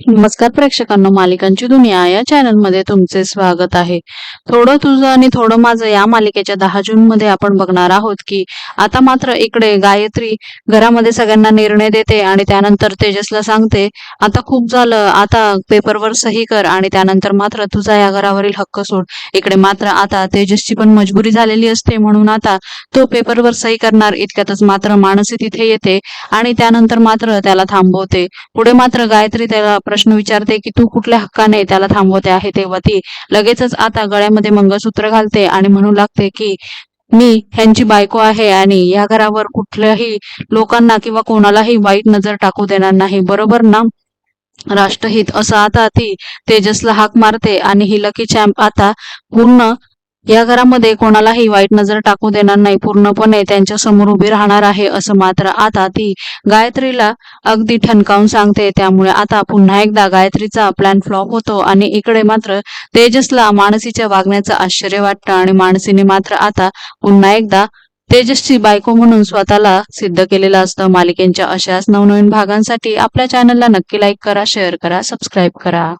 नमस्कार प्रेक्षकांनो मालिकांची दुनिया या चॅनलमध्ये तुमचे स्वागत आहे. थोडं तुझं आणि थोडं माझं या मालिकेच्या दहा जून मध्ये आपण बघणार आहोत की आता मात्र इकडे गायत्री घरामध्ये सगळ्यांना निर्णय देते आणि त्यानंतर तेजसला सांगते आता खूप झालं आता पेपरवर सही कर आणि त्यानंतर मात्र तुझा या घरावरील हक्क सोड. इकडे मात्र आता तेजसची पण मजबुरी झालेली असते म्हणून आता तो पेपरवर सही करणार. इतक्यातच मात्र मानसी तिथे येते आणि त्यानंतर मात्र त्याला थांबवते. पुढे मात्र गायत्री त्याला प्रश्न विचारते की तू कुठल्या हक्काने त्याला थांबवते आहे तेव्हा ती लगेचच आता गळ्यामध्ये मंगळसूत्र घालते आणि म्हणू लागते की मी ह्यांची बायको आहे आणि या घरावर कुठल्याही लोकांना किंवा कोणालाही वाईट नजर टाकू देणार नाही. बरोबर ना? राष्ट्रहित. असं आता ती तेजसला हाक मारते आणि ही लकी चॅम्प आता पूर्ण या घरामध्ये कोणालाही वाईट नजर टाकू देणार नाही. पूर्णपणे त्यांच्यासमोर उभी राहणार आहे असं मात्र आता ती गायत्रीला अगदी ठणकावून सांगते. त्यामुळे आता पुन्हा एकदा गायत्रीचा प्लॅन फ्लॉप होतो आणि इकडे मात्र तेजसला मानसीच्या वागण्याचं आश्चर्य वाटतं आणि मानसीने मात्र आता पुन्हा एकदा तेजसची बायको म्हणून स्वतःला सिद्ध केलेलं असतं. मालिकेच्या अशाच नवनवीन भागांसाठी आपल्या चॅनलला नक्की लाईक करा शेअर करा सबस्क्राईब करा.